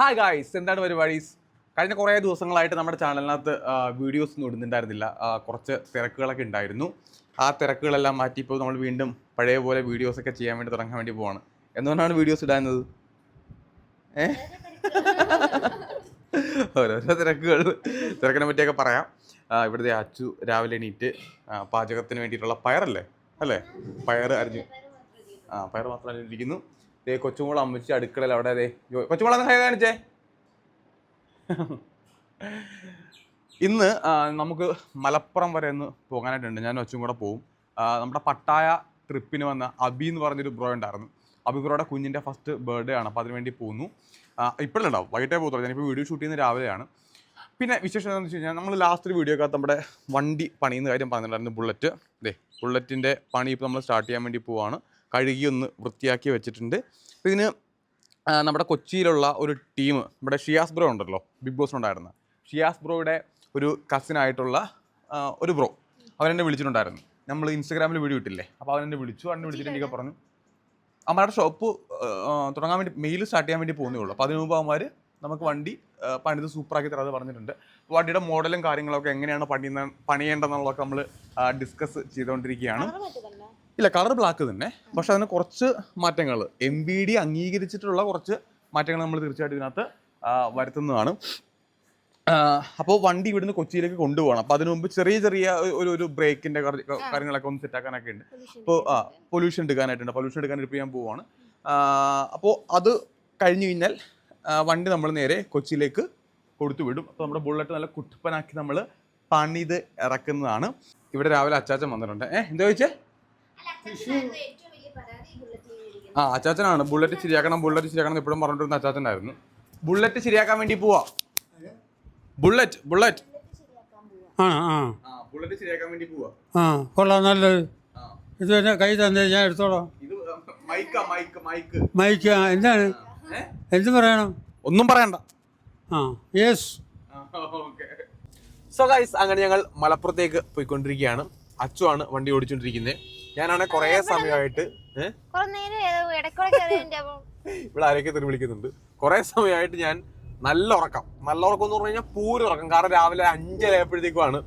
Hi guys എന്താണ് പരിപാടീസ് കഴിഞ്ഞ കുറേ ദിവസങ്ങളായിട്ട് നമ്മുടെ ചാനലിനകത്ത് വീഡിയോസ് ഒന്നും ഇടുന്നുണ്ടായിരുന്നില്ല. കുറച്ച് തിരക്കുകളൊക്കെ ഉണ്ടായിരുന്നു. ആ തിരക്കുകളെല്ലാം മാറ്റി ഇപ്പോൾ നമ്മൾ വീണ്ടും പഴയ പോലെ വീഡിയോസൊക്കെ ചെയ്യാൻ വേണ്ടി തുടങ്ങാൻ വേണ്ടി പോവാണ്. എന്തുകൊണ്ടാണ് വീഡിയോസ് ഇടാനത് ഏ? ഓരോരോ തിരക്കുകൾ. തിരക്കിനെ പറ്റിയൊക്കെ പറയാം. ഇവിടുത്തെ അച്ചു രാവിലെ എണീറ്റ് പാചകത്തിന് വേണ്ടിയിട്ടുള്ള പയറല്ലേ? അല്ലേ? പയർ അരിഞ്ഞു. ആ പയർ മാത്രം ഇരിക്കുന്നു ദേ കൊച്ചുമോൾ അമ്മച്ചി അടുക്കളയിൽ അവിടെ ജോ- കൊച്ചുമോൾ ഒന്ന് കൈ കാണിച്ചേ. ഇന്ന് നമുക്ക് മലപ്പുറം വരെ ഒന്ന് പോകാനായിട്ടുണ്ട്. ഞാൻ ഒച്ചും കൂടെ പോവും. നമ്മുടെ പട്ടായ ട്രിപ്പിന് വന്ന അബി എന്ന് പറഞ്ഞൊരു ബ്രോ ഉണ്ടായിരുന്നു. അബി ബ്രോയുടെ കുഞ്ഞിന്റെ ഫസ്റ്റ് ബർത്ത്ഡേ ആണ്. അപ്പോൾ അതിന് വേണ്ടി പോകുന്നു ഇപ്പോഴുണ്ടാവും വൈകിട്ടേ പോകത്തുള്ളൂ. ഞാനിപ്പോൾ വീഡിയോ ഷൂട്ട് ചെയ്യുന്ന രാവിലെയാണ്. പിന്നെ വിശേഷം എന്താണെന്ന് വെച്ച് കഴിഞ്ഞാൽ നമ്മൾ ലാസ്റ്റ് ഒരു വീഡിയോ ഒക്കെ നമ്മുടെ വണ്ടി പണിയുന്ന കാര്യം പറഞ്ഞിട്ടുണ്ടായിരുന്നു. ബുള്ളറ്റ് അതെ ബുള്ളറ്റിന്റെ പണി ഇപ്പോൾ നമ്മൾ സ്റ്റാർട്ട് ചെയ്യാൻ വേണ്ടി പോവാണ്. കഴുകി ഒന്ന് വൃത്തിയാക്കി വെച്ചിട്ടുണ്ട്. ഇതിന് നമ്മുടെ കൊച്ചിയിലുള്ള ഒരു ടീം നമ്മുടെ ഷിയാസ് ബ്രോ ഉണ്ടല്ലോ ബിഗ് ബോസ് ഉണ്ടായിരുന്ന. ഷിയാസ് ബ്രോയുടെ ഒരു കസിനായിട്ടുള്ള ഒരു ബ്രോ അവരെന്നെ വിളിച്ചിട്ടുണ്ടായിരുന്നു. നമ്മൾ ഇൻസ്റ്റാഗ്രാമിൽ വീഡിയോ ഇട്ടില്ലേ? അപ്പോൾ അവനെന്നെ വിളിച്ചു അവനെ വിളിച്ചിട്ട് എനിക്ക് പറഞ്ഞു അമ്മയുടെ ഷോപ്പ് തുടങ്ങാൻ വേണ്ടി മെയിൽ സ്റ്റാർട്ട് ചെയ്യാൻ വേണ്ടി പോകുന്നേ ഉള്ളൂ. അപ്പോൾ അതിന് മുമ്പ് അവന്മാർ നമുക്ക് വണ്ടി പണിത് സൂപ്പറാക്കി തരാതെ പറഞ്ഞിട്ടുണ്ട്. അപ്പോൾ വണ്ടിയുടെ മോഡലും കാര്യങ്ങളൊക്കെ എങ്ങനെയാണ് പണിയുന്ന പണിയേണ്ടതെന്നുള്ളതൊക്കെ നമ്മൾ ഡിസ്കസ് ചെയ്തുകൊണ്ടിരിക്കുകയാണ്. ഇല്ല കളർ ബ്ലാക്ക് തന്നെ. പക്ഷെ അതിന് കുറച്ച് മാറ്റങ്ങൾ എം ബി ഡി അംഗീകരിച്ചിട്ടുള്ള കുറച്ച് മാറ്റങ്ങൾ നമ്മൾ തീർച്ചയായിട്ടും ഇതിനകത്ത് വരുത്തുന്നതാണ്. അപ്പോൾ വണ്ടി ഇവിടുന്ന് കൊച്ചിയിലേക്ക് കൊണ്ടുപോകണം. അപ്പോൾ അതിനു മുമ്പ് ചെറിയ ചെറിയ ഒരു ഒരു ബ്രേക്കിന്റെ കാര്യങ്ങളൊക്കെ ഒന്ന് സെറ്റാക്കാനൊക്കെ ഉണ്ട്. അപ്പോൾ ആ പൊല്യൂഷൻ എടുക്കാനായിട്ടുണ്ട് പൊല്യൂഷൻ എടുക്കാനായിട്ട് ഇപ്പോൾ ഞാൻ പോവാണ്. അപ്പോൾ അത് കഴിഞ്ഞു കഴിഞ്ഞാൽ വണ്ടി നമ്മൾ നേരെ കൊച്ചിയിലേക്ക് കൊടുത്തു വിടും. അപ്പോൾ നമ്മുടെ ബുള്ളറ്റ് നല്ല കുട്ടപ്പനാക്കി നമ്മൾ പണിത് ഇറക്കുന്നതാണ്. ഇവിടെ രാവിലെ അച്ചാച്ചൻ വന്നിട്ടുണ്ട്. ഏഹ് എന്താ ചോദിച്ചേ? ആ അച്ചാച്ചനാണ്. ബുള്ളറ്റ് ശരിയാക്കണം ബുള്ളറ്റ് ശരിയാക്കണം എപ്പോഴും പറഞ്ഞിട്ടിരുന്ന അച്ചാച്ചനായിരുന്നു. ബുള്ളറ്റ് ശരിയാക്കാൻ വേണ്ടി പോവാ. ബുള്ളറ്റ് ബുള്ളറ്റ് ആ ആ. ആ ബുള്ളറ്റ് ശരിയാക്കാൻ വേണ്ടി പോവാ. ആ കൊള്ളാം നല്ലത്. ഇത് തന്നെ കൈ തന്നെ ഞാൻ എടുത്തോളാം. ഇത് മൈക്കാ മൈക്ക് മൈക്ക് മൈക്ക് ആ, എന്താണ്? എന്ത് പറയണം? ഒന്നും പറയണ്ട. ആ യെസ് സോ ഗൈസ് അങ്ങനെ ഞങ്ങൾ മലപ്പുറത്തേക്ക് പോയിക്കൊണ്ടിരിക്കുകയാണ്. അച്ചു ആണ് വണ്ടി ഓടിച്ചോണ്ടിരിക്കുന്നത് ഞാനാണെ കൊറേ സമയമായിട്ട് ഇവിടെ ആരൊക്കെ തെറി വിളിക്കുന്നുണ്ട്? കുറേ സമയമായിട്ട് ഞാൻ നല്ല ഉറക്കം. നല്ല ഉറക്കം എന്ന് പറഞ്ഞു കഴിഞ്ഞാൽ പൂരം ഉറക്കം. കാരണം രാവിലെ അഞ്ചരയപ്പോഴത്തേക്കുമാണ്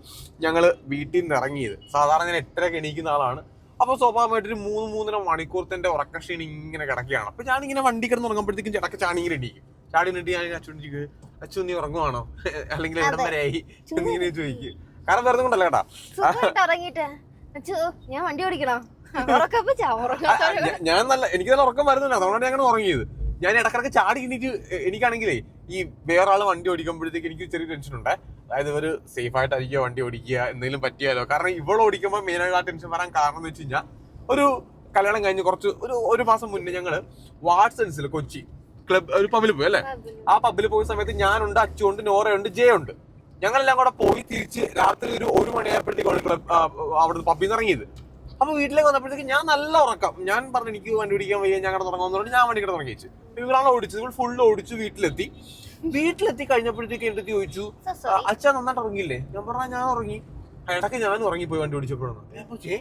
ഞങ്ങൾ വീട്ടിൽ നിന്ന് ഇറങ്ങിയത്. സാധാരണ ഞാൻ എട്ടരക്ക് എണീക്കുന്ന ആളാണ്. അപ്പോൾ സ്വാഭാവികമായിട്ട് ഒരു മൂന്ന് മൂന്നര മണിക്കൂറത്തെ ഉറക്കക്ഷീണി ഇങ്ങനെ കിടക്കുകയാണ്. അപ്പോൾ ഞാനിങ്ങനെ വണ്ടി കിടന്ന് ഉറങ്ങുമ്പോഴത്തേക്കും ചടക്ക ചാണിങ്ങനെ ഇടിക്കും ചാടി നിന്നിട്ട് ഞാൻ അച്ഛൻ അച്ഛൻ നീ ഉറങ്ങുവാണോ? അല്ലെങ്കിൽ ഇടം വരെ ആയി. എന്നിങ്ങനെ ചോദിക്കും. കാരണം വെറുതെ കൊണ്ടല്ല കേട്ടാ. ഞാൻ വണ്ടി ഓടിക്കണോ? ഞാൻ നല്ല എനിക്ക് നല്ല ഉറക്കം വരുന്നില്ല അതുകൊണ്ടാണ് ഞാൻ ഉറങ്ങിയത്. ഞാൻ ഇടക്കിടക്ക് ചാടി എനിക്ക് എനിക്കാണെങ്കിലേ ഈ വേറെ വണ്ടി ഓടിക്കുമ്പോഴത്തേക്ക് എനിക്ക് ചെറിയ ടെൻഷൻ ഉണ്ട്. അതായത് ഇവർ സേഫ് ആയിട്ടായിരിക്കുക വണ്ടി ഓടിക്കുക എന്തെങ്കിലും പറ്റിയാലോ? കാരണം ഇവൾ ഓടിക്കുമ്പോൾ മെയിനായിട്ട് ആ ടെൻഷൻ വരാൻ കാരണം എന്ന് വെച്ച് കഴിഞ്ഞാൽ ഒരു കല്യാണം കഴിഞ്ഞ് കുറച്ച് ഒരു ഒരു മാസം മുന്നേ ഞങ്ങൾ വാട്സൻസിൽ കൊച്ചി ക്ലബ് ഒരു പബ്ബിൽ പോയി അല്ലേ? ആ പബ്ബിൽ പോയ സമയത്ത് ഞാനുണ്ട് അച്ചുണ്ട് നോറയുണ്ട് ജയ ഉണ്ട് ഞങ്ങളെല്ലാം കൂടെ പോയി തിരിച്ച് രാത്രി ഒരു ഒരു മണിയായപ്പോഴത്തേക്കാണ് ക്ലബ് അവിടെ പബ്ബിൽ നിന്ന് ഇറങ്ങിയത്. അപ്പൊ വീട്ടിലേക്ക് വന്നപ്പോഴത്തേക്ക് ഞാൻ നല്ല ഉറക്കം. ഞാൻ പറഞ്ഞു എനിക്ക് വണ്ടി പിടിക്കാൻ വയ്യ ഞാൻ കിടന്ന് ഉറങ്ങാന്ന് പറഞ്ഞിട്ട് ഞാൻ വണ്ടി ഉറങ്ങി വെച്ചു. ഇവരാണ് ഓടിച്ചത് ഇവൾ ഫുള്ള് ഓടിച്ചു വീട്ടിലെത്തി. വീട്ടിലെത്തി കഴിഞ്ഞപ്പോഴത്തേക്ക് അടുത്ത് ചോദിച്ചു അച്ഛൻ അച്ഛാ നന്നായിട്ട് ഉറങ്ങിയില്ലേ? ഞാൻ പറഞ്ഞാൽ ഞാൻ ഉറങ്ങി. ഇടയ്ക്ക് ഞാൻ ഉറങ്ങിപ്പോയി വണ്ടി ഓടിച്ചപ്പോഴാണ്. ഞാൻ പക്ഷേ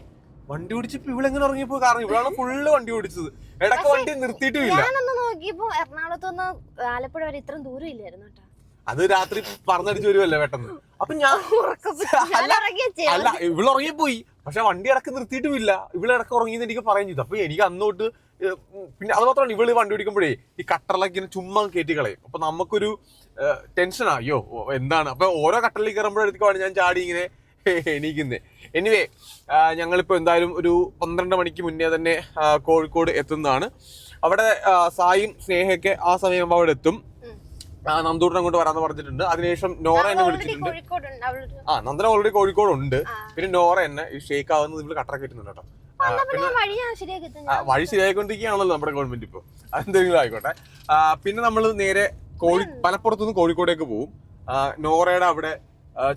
വണ്ടി ഓടിച്ചപ്പോ ഇവളെങ്ങനെ ഉറങ്ങിപ്പോയി? കാരണം ഇവളാണ് ഫുള്ള് വണ്ടി ഓടിച്ചത്. ഇടയ്ക്ക് വണ്ടി നിർത്തിയിട്ടുമില്ല. ഞാൻ ഒന്ന് നോക്കിയപ്പോ എറണാകുളത്ത് നിന്ന് ആലപ്പുഴ വരെ ഇത്രയും ദൂരം ഇല്ലായിരുന്നു കേട്ടോ. അത് രാത്രി പറഞ്ഞടിച്ച് വരുമല്ലേ പെട്ടെന്ന്? അപ്പൊ ഞാൻ ഇറങ്ങിയ അല്ല ഇവൾ ഉറങ്ങിപ്പോയി പക്ഷെ വണ്ടി ഇടയ്ക്ക് നിർത്തിയിട്ടുമില്ല. ഇവൾ ഇടയ്ക്ക് ഉറങ്ങിയെന്ന് എനിക്ക് പറയാൻ ചെയ്തു. അപ്പൊ എനിക്ക് അന്നോട്ട് പിന്നെ അത് മാത്രമല്ല ഇവൾ വണ്ടി ഓടിക്കുമ്പോഴേ ഈ കട്ടറിലൊക്കെ ഇങ്ങനെ ചുമ്മാ കയറ്റി കളയും. അപ്പൊ നമുക്കൊരു ടെൻഷൻ അയ്യോ എന്താണ്? അപ്പൊ ഓരോ കട്ടറിൽ കയറുമ്പോഴത്തേക്കാണ് ഞാൻ ചാടി ഇങ്ങനെ എണീക്കുന്നത് എനിവേ ഞങ്ങളിപ്പോ എന്തായാലും ഒരു പന്ത്രണ്ട് മണിക്ക് മുന്നേ തന്നെ കോഴിക്കോട് എത്തുന്നതാണ്. അവിടെ സായും സ്നേഹയൊക്കെ ആ സമയം അവിടെ എത്തും. നന്ദൂട്ടൻ അങ്ങോട്ട് വരാന്ന് പറഞ്ഞിട്ടുണ്ട്. അതിനുശേഷം നോറ എന്നെ വിളിച്ചിട്ടുണ്ട്. ആ നന്ദന ഓൾറെഡി കോഴിക്കോട് ഉണ്ട് പിന്നെ നോറ എന്നെ ഈ ഷേക്ക് ആവുന്നത് ഇവിടെ കട്ടറ കിട്ടുന്നുണ്ട് കേട്ടോ. വഴി ശരിയായിക്കൊണ്ടിരിക്കുകയാണല്ലോ നമ്മുടെ ഗവൺമെന്റ് ഇപ്പൊ. അതെന്തെങ്കിലും ആയിക്കോട്ടെ. പിന്നെ നമ്മൾ നേരെ കോഴി മലപ്പുറത്തുനിന്ന് കോഴിക്കോടേക്ക് പോകും നോറയുടെ അവിടെ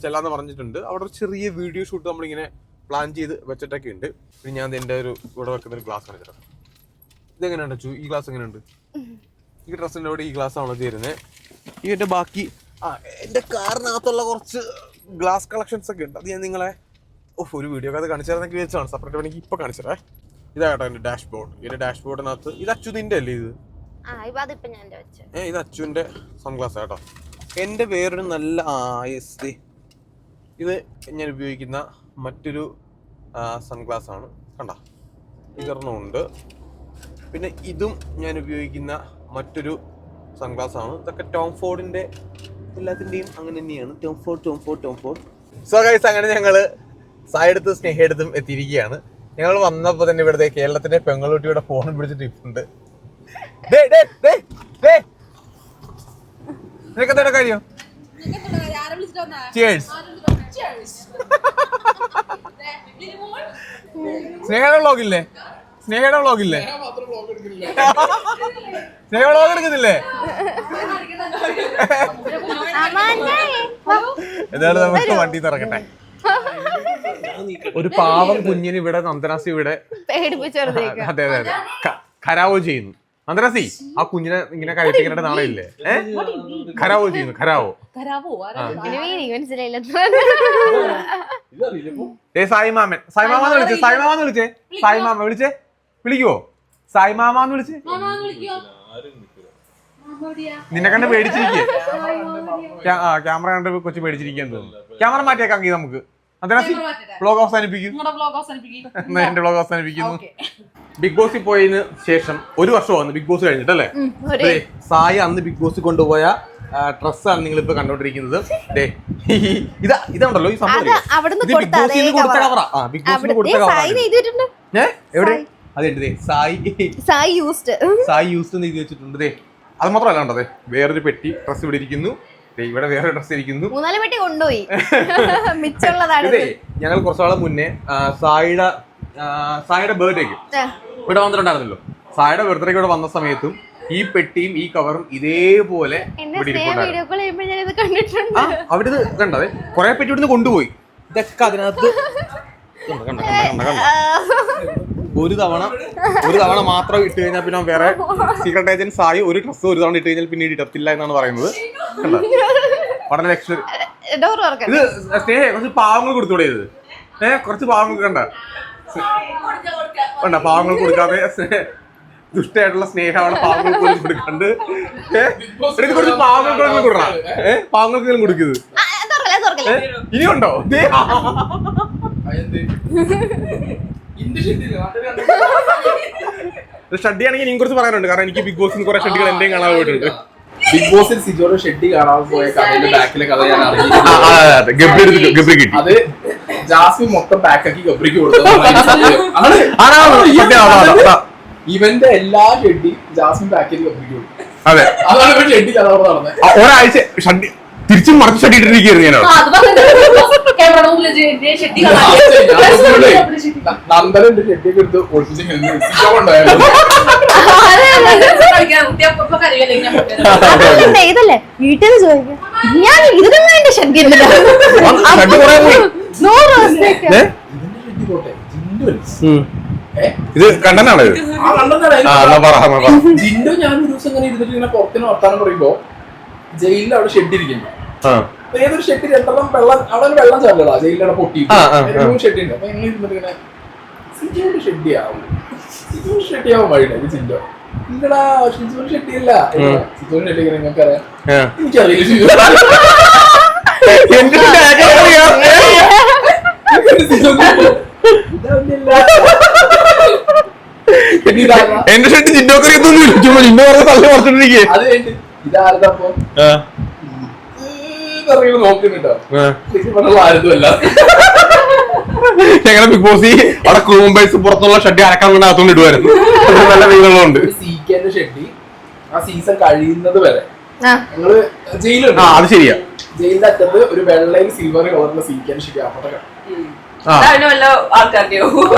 ചെല്ലാന്ന് പറഞ്ഞിട്ടുണ്ട്. അവിടെ ഒരു ചെറിയ വീഡിയോ ഷൂട്ട് നമ്മളിങ്ങനെ പ്ലാൻ ചെയ്ത് വെച്ചിട്ടൊക്കെ ഉണ്ട്. പിന്നെ ഞാൻ എന്റെ ഒരു ഇവിടെ വെക്കുന്ന ഒരു ഗ്ലാസ് കാണിച്ചിട്ടുണ്ട് ഇതെങ്ങനെയുണ്ട് ഈ ഗ്ലാസ് എങ്ങനെയുണ്ട്? ഈ ഡ്രസ്സിന്റെ കൂടെ ഈ ഗ്ലാസ് ആണോ ചേരുന്നത് ഈ എന്റെ ബാക്കി. ആ എന്റെ കാറിനകത്തുള്ള കുറച്ച് ഗ്ലാസ് കളക്ഷൻസ് ഒക്കെ ഉണ്ട്. അത് ഞാൻ നിങ്ങളെ ഓഹ് ഒരു വീഡിയോ ഒക്കെ അത് കാണിച്ചായിരുന്നെങ്കിൽ വെച്ചാണ് സെപ്പറേറ്റ് വേണമെങ്കിൽ ഇപ്പോൾ കാണിച്ചേ ഇതാ കേട്ടോ എന്റെ ഡാഷ് ബോർഡ് ഇതിന്റെ ഡാഷ് ബോർഡിനകത്ത് ഇത് അച്യുതിന്റെ അല്ലേ ഇത്? ആ ഇപ്പൊ അതിപ്പോ ഞാൻ വെച്ചു. ഏ ഇത് അച്യുവിന്റെ സൺഗ്ലാസ് കേട്ടോ. എന്റെ വേറൊരു നല്ല ആ എസ് ദേ. ഇത് ഞാൻ ഉപയോഗിക്കുന്ന മറ്റൊരു സൺഗ്ലാസ് ആണ്. കണ്ട? ഇതൊരെണ്ണമുണ്ട് പിന്നെ ഇതും ഞാൻ ഉപയോഗിക്കുന്ന മറ്റൊരു സൺഗ്ലാസ് ആണ്. ഇതൊക്കെ ടോം ഫോർഡിന്റെ എല്ലാത്തിന്റെയും അങ്ങനെ തന്നെയാണ്. Tom Ford Tom Ford Tom Ford so guys അങ്ങനെ ഞങ്ങൾ സായെടുത്തും സ്നേഹയെടുത്തും എത്തിയിരിക്കുകയാണ്. ഞങ്ങൾ വന്നപ്പോൾ തന്നെ ഇവിടുത്തെ കേരളത്തിന്റെ പെങ്ങളുട്ടിയുടെ ഫോൺ പിടിച്ചിട്ട് ഇട്ടുണ്ട്. നിനക്കെന്താണ് കാര്യം. സ്നേഹയുടെ വ്ളോഗില്ലേ സ്നേഹയുടെ വ്ളോഗില്ലേ സ്നേഹ വ്ളോഗ് എടുക്കുന്നില്ലേ. എന്തായാലും നമുക്ക് വണ്ടി തുറക്കട്ടെ. ഒരു പാവം കുഞ്ഞിന് ഇവിടെ നന്ദനാസി ഇവിടെ അതെ അതെ അതെ. കരാവോ ഖരാവോ ചെയ്യുന്നു. നന്ദനാസി ആ കുഞ്ഞിനെ ഇങ്ങനെ കഴിപ്പിക്കേണ്ട നാളെ ഇല്ലേ? ഏ? ഖരാവോ ചെയ്യുന്നു ഖരാവോ ഏ സായി മാമൻ സായി മാമാന്ന് വിളിച്ചേ സായി മാമാന്ന് വിളിച്ചേ. സായി മാമ വിളിച്ചേ. വിളിക്കുവോ? സായി മാമാന്ന് വിളിച്ചേ. നിന്നെ കണ്ട് പേടിച്ചിരിക്കേ? ആ ക്യാമറ കണ്ട് കൊച്ചു പേടിച്ചിരിക്കാൻ തോന്നുന്നു. ക്യാമറ മാറ്റിയേക്കാം ഗീ നമുക്ക്. ബ്ലോഗ് അവസാനിപ്പിക്കും. എന്നാ എന്റെ ബ്ലോഗ് അവസാനിപ്പിക്കുന്നു. ബിഗ് ബോസിൽ പോയതിന് ശേഷം ഒരു വർഷമാണ് ബിഗ് ബോസ് കഴിഞ്ഞിട്ടല്ലേ സായി അന്ന് ബിഗ് ബോസ് കൊണ്ടുപോയ ഡ്രസ്സാണ് നിങ്ങൾ ഇപ്പൊ കണ്ടോണ്ടിരിക്കുന്നത്. ദേ, ഇതാ ഇതുണ്ടല്ലോ ഈ സംഭവം. ബിഗ് ബോസിൽ കൊടുത്ത കവറാ ബിഗ് ബോസിൽ കൊടുത്ത കവറാണ് ഏ? എവിടെ? ദേ സായി. സായി യൂസ്ഡ് സായി യൂസ്ഡ് എന്ന് എഴുതി വെച്ചിട്ടുണ്ട് ദേ. അത് മാത്രമല്ല കണ്ടോ ദേ വേറൊരു പെട്ടി ഡ്രസ് ഇവിടെ ഇരിക്കുന്നു. ഇവിടെ വേറെ ഡ്രസ് ഇരിക്കുന്നു. മൂന്നാൽ പെട്ടി കൊണ്ടുപോയി. മിച്ചുള്ളതാണ് ഞങ്ങൾ കുറച്ചാളെ മുന്നേ സായിയുടെ സായിയുടെ ബർത്ത്ഡേക്ക് ഇവിടെ വന്നിട്ടുണ്ടായിരുന്നല്ലോ. സായിയുടെ ബർത്ത്ഡേക്ക് ഇവിടെ വന്ന സമയത്തും ഈ പെട്ടിയും ഈ കവറും ഇതേപോലെ അവിടെ ഇത് കണ്ടതേ കുറെ പെട്ടി ഇവിടുന്ന് കൊണ്ടുപോയി. ഇതൊക്കെ അതിനകത്ത് കണ്ടോ, കണ്ടോ, കണ്ടോ, കണ്ടോ. ഒരു തവണ ഒരു തവണ മാത്രം ഇട്ട് കഴിഞ്ഞാൽ പിന്നെ വേറെ സീക്രട്ട് ഏജൻസ് ആയി ഒരു ഡ്രസ്സ് ഒരു തവണ ഇട്ട് കഴിഞ്ഞാൽ പിന്നീട് ഇടത്തില്ല എന്നാണ് പറയുന്നത്. ഇത് സ്നേഹ കുറച്ച് പാവങ്ങൾ കൊടുത്തൂടെ ഇത്? ഏ കുറച്ച് പാവങ്ങൾ കണ്ട? വേണ്ട പാവങ്ങൾ കൊടുക്കാതെ ദുഷ്ടായിട്ടുള്ള സ്നേഹമാണ് പാവങ്ങൾക്ക് പോലും കൊടുക്കണ്ട്. ഏഹ് കുറച്ച് പാവങ്ങൾക്ക് കൊടുക്കണം. ഏഹ് പാവങ്ങൾക്ക് കൊടുക്കുന്നത് ഇനിയുണ്ടോ? ദേ. ആണെങ്കിൽ എനിക്ക് കുറച്ച് പറയാനുണ്ട്. കാരണം എനിക്ക് ബിഗ് ബോസിൽ കുറെ ഷഡ്ഡികൾ എന്റെയും കാണാൻ പോയിട്ടുണ്ട്. ബിഗ് ബോസിൽ സിജോയുടെ ഷെഡി കാണാൻ പോയ കഥയുടെ ബാക്കിലെ കഥ ഞാൻ ആ, അറിഞ്ഞു അതെ, ജാസ്മി മൊത്തം ബാക്കാക്കി ഗബ്രിക്ക് കൊടുത്തു. ഇവന്റെ എല്ലാ ഷെഡി ജാസ്മിൻ ബാക്കിൽ ഗബ്രിക്ക് കൊടുത്തു. അതെ. അതാണ് ഷെഡ്ഡി ഷെഡി കഥ നടന്നത്. ഒരാഴ്ച ഷഡ്ഡി തിരിച്ചും മറിച്ച് ഷഡ്ഡി ഇട്ടിരിക്കുകയായിരുന്നു നന്ദനുണ്ട് എടുത്ത് അതല്ലേ, ഇതല്ലേ? വീട്ടിൽ നിന്ന് ചോദിക്കാം. ഞാൻ ഇതിനൊന്നും എന്റെ നൂറ് ദിവസത്തേക്ക്? ഇത് കണ്ടനാണ് ജിൻഡു ഞാൻ ഒരു ദിവസം ഇങ്ങനെ ഇരുന്നിട്ട് ഇങ്ങനെ പുറത്തിന് വർത്താനം പറയുമ്പോ ജയിലിൽ അവിടെ ഷെഡ് ഇരിക്കുന്നു. ഏതൊരു ഷെട്ടിൽ രണ്ടെണ്ണം വെള്ളം അവിടെ ഒരു വെള്ളം ചാടില്ല ജയിലിലവിടെ പൊട്ടി ഉണ്ട് അപ്പൊ ഞങ്ങൾ ഇരുന്നിട്ട് ഇങ്ങനെ വഴിയില്ല ഇത് സിജോ ഇല്ലടാ സിജോയുടെ ഷെഡി അല്ല സിജോയുടെ ഷെഡി ഇങ്ങനെ നിങ്ങൾക്ക് അറിയാം ആ. എനിക്കറിയില്ല സിജോ. എന്റെ ഷെട്ടി അറിയാം. ഇല്ല ചുമ്മാ പറഞ്ഞ തള്ളി കഴിഞ്ഞിട്ട് ഇതാരതാ നോക്കുന്നുണ്ടോ. ആരുമല്ല. ഞങ്ങളുടെ ബിഗ് ബോസ് അവിടെ ക്രൂംബൈസ് പുറത്തുള്ള ഷെഡ് അരക്കാൻ കൊണ്ട് അകത്തോണ്ട് ഇടുവായിരുന്നു. നല്ല വീടുകളുണ്ട് ഒരു സീക്കന്റെ ഷെഡി ആ സീസൺ കഴിയുന്നത് വരെ. ഞങ്ങൾ ജയിലുണ്ട്. ആ അത് ശരിയാ. ജയിലിന്റെ അറ്റത്ത് ഒരു വെള്ളയും സിൽവർ കളറിലുള്ള സീക്കാൻ ഷെഡി അവിടെ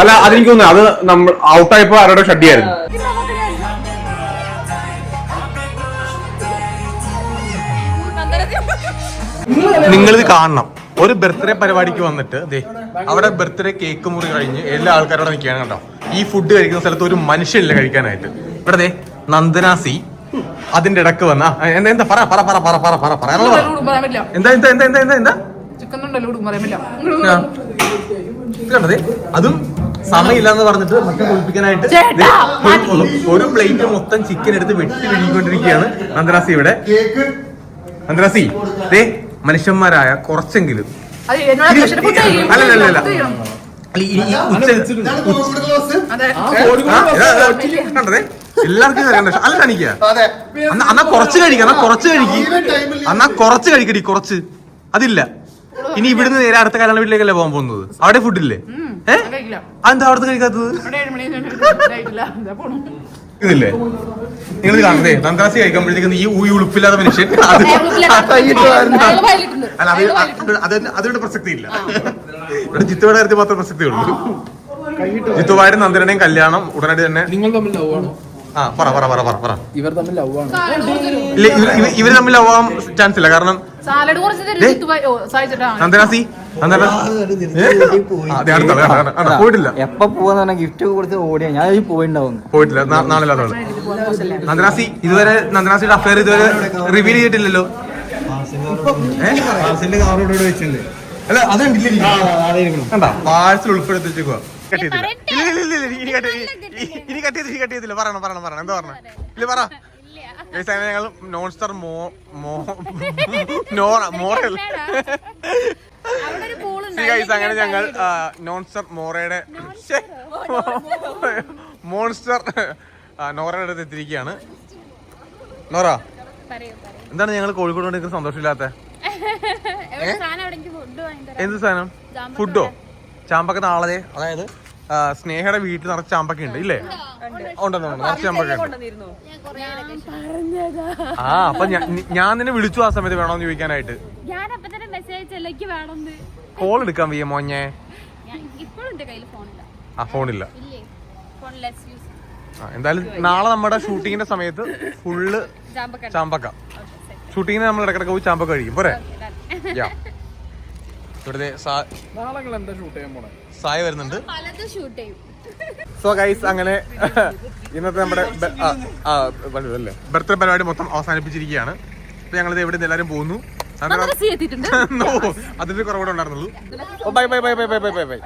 അല്ല അതെനിക്ക് തോന്നുന്നു. അത് നമ്മൾ ഔട്ടായപ്പോ ആരുടെ ഷഡ്ഡി നിങ്ങളിത് കാണണം. ഒരു ബർത്ത്ഡേ പരിപാടിക്ക് വന്നിട്ട് ദേ അവിടെ ബർത്ത്ഡേ കേക്ക് മുറി കഴിഞ്ഞ് എല്ലാ ആൾക്കാരോടെ നിൽക്കുകയാണ് കേട്ടോ ഈ ഫുഡ് കഴിക്കുന്ന സ്ഥലത്ത് ഒരു മനുഷ്യനില്ല കഴിക്കാനായിട്ട്. ഇവിടെ ദേ നന്ദനാസി അതിന്റെ ഇടയ്ക്ക് വന്ന എന്താ എന്താ പറ പറ പറ പറ പറ പറ പറ എന്താ എന്താ എന്താ എന്താ എന്താ എന്താ? കണ്ടതേ അതും സമയമില്ലാന്ന് പറഞ്ഞിട്ട് മറ്റേ കുളിപ്പിക്കാനായിട്ട് ഒരു- ഒരു പ്ലേറ്റ് മൊത്തം ചിക്കൻ എടുത്ത് വെട്ടി വിഴുങ്ങിക്കൊണ്ടിരിക്കുകയാണ് നന്ദനാസി ഇവിടെ. നന്ദനാസി ദേ മനുഷ്യന്മാരായ കുറച്ചെങ്കിലും. അത് എന്നോട് ഇനി- special അല്ല, അല്ല, അല്ല. food ചെയ്യും. അല്ല, ഈ- ഈ ഉച്ച- അതെ. ആ, ഇതാ, ഇതാ, കണ്ടതേ? എല്ലാവർക്കും അല്ല തനിക്ക്. അന്നാ എന്നാ കുറച്ച് കഴിക്ക എന്നാ കുറച്ച് കഴിക്ക. എന്നാ കുറച്ച് കഴിക്കടി കുറച്ച്. അതില്ല. ഇനി ഇവിടുന്ന് നേരെ അടുത്ത കല്യാണ വീട്ടിലേക്കല്ലേ പോകാൻ പോകുന്നത്? അവിടെ ഫുഡില്ലേ അതെന്താ അവിടുത്തെ കഴിക്കാത്തത്. ഇതില്ലേ? നിങ്ങൾ കാണുന്നേ നന്ദാസി കഴിക്കുമ്പോഴത്തേക്കും ഈ ഊ ഉളുപ്പില്ലാത്ത മനുഷ്യൻ അത്. അല്ല അത് അത് അതിവിടെ പ്രസക്തി ഇല്ല ഇവിടെ ജിത്തുവിടെ കാര്യത്തിൽ മാത്രമേ പ്രസക്തി ഉള്ളൂ ജിത്തുവായിട്ട് നന്ദനയുടെയും കല്യാണം ഉടനടി തന്നെ. നിങ്ങൾ തമ്മിൽ ലവ് ആണോ? ആ പറ പറ പറ പറ ഇവർ തമ്മിൽ ലവ് ആണോ? ഇല്ല ഇവർ തമ്മിൽ ആവാൻ ചാൻസ് ഇല്ല. കാരണം. നന്ദനാസി പോയിട്ടില്ല. എപ്പ പോവാന്ന് ഗിഫ്റ്റ് കൊടുത്ത് ഓടിയാ. ഞാൻ ഈ പോയിണ്ടാവും പോയിട്ടില്ല. നാളെ നന്ദനാസി ഇതുവരെ നന്ദനാസിയുടെ അഫയർ ഇതുവരെ റിവീൽ ചെയ്തിട്ടില്ലല്ലോ? അല്ല അത് കണ്ടില്ലേ? കണ്ടാ? പാഴ്സൽ ഉൾപ്പെടുത്തി വെച്ചേക്കുവാ. ചെയ്തില്ല. ഇനി കട്ട് ചെയ്ത്- ഇനി കട്ട് ചെയ്തില്ല. പറയണം പറയണം പറയണം. എന്താ പറഞ്ഞ? ഇല്ല പറ. ഞങ്ങൾ നോൺ സ്റ്റാർ മോ മോ നോറ മോറല്ല ഗൈസ് അങ്ങനെ ഞങ്ങൾ നോൺസ്റ്റർ മോറയുടെ. മോൺസ്റ്റർ നോറയുടെ അടുത്ത് എത്തിയിരിക്കുകയാണ്. നോറ എന്താണ് ഞങ്ങൾ കോഴിക്കോട് കൊണ്ട് നിൽക്കുന്ന സന്തോഷമില്ലാത്ത? എന്ത് സാധനം? ഫുഡോ ചാമ്പക്ക നാളെ അതായത് സ്നേഹയുടെ വീട്ടിൽ നിറച്ച് ചാമ്പക്ക ഉണ്ട്. ഇല്ലേ ഉണ്ടെന്ന് നിറച്ച് ചാമ്പക്ക ആ അപ്പൊ ഞാൻ- നിന്നെ വിളിച്ചു ആ സമയത്ത് വേണോന്ന് ചോദിക്കാനായിട്ട്. ഞാൻ അപ്പൊ തന്നെ മെസ്സേജ് വേണമെന്ന് കോൾ എടുക്കാൻ വയ്യ മോഞ്ഞെ ആ ഫോണില്ല. ഇല്ലേ? ഫോൺ ലെസ് യൂസ് ആ, എന്തായാലും നാളെ നമ്മുടെ ഷൂട്ടിങ്ങിന്റെ സമയത്ത് ഫുള്ള് ചാമ്പക്ക. ഷൂട്ടിങ്ങിന് നമ്മൾ ഇടക്കിടക്ക് പോയി ചാമ്പക്ക കഴിക്കും. പോരെ? യാ. ഇവിടുത്തെ സായ വരുന്നുണ്ട്. പലതും ഷൂട്ട് ചെയ്യും. സോ ഗൈസ് അങ്ങനെ ഇന്നത്തെ നമ്മുടെ ബർത്ത്ഡേ പരിപാടി മൊത്തം അവസാനിപ്പിച്ചിരിക്കുകയാണ്. അപ്പൊ ഞങ്ങളിത് എവിടെ നിന്ന് എല്ലാരും പോകുന്നു. അതിന്റെ കുറവുണ്ടായിരുന്നുള്ളൂ bye bye bye bye bye bye bye.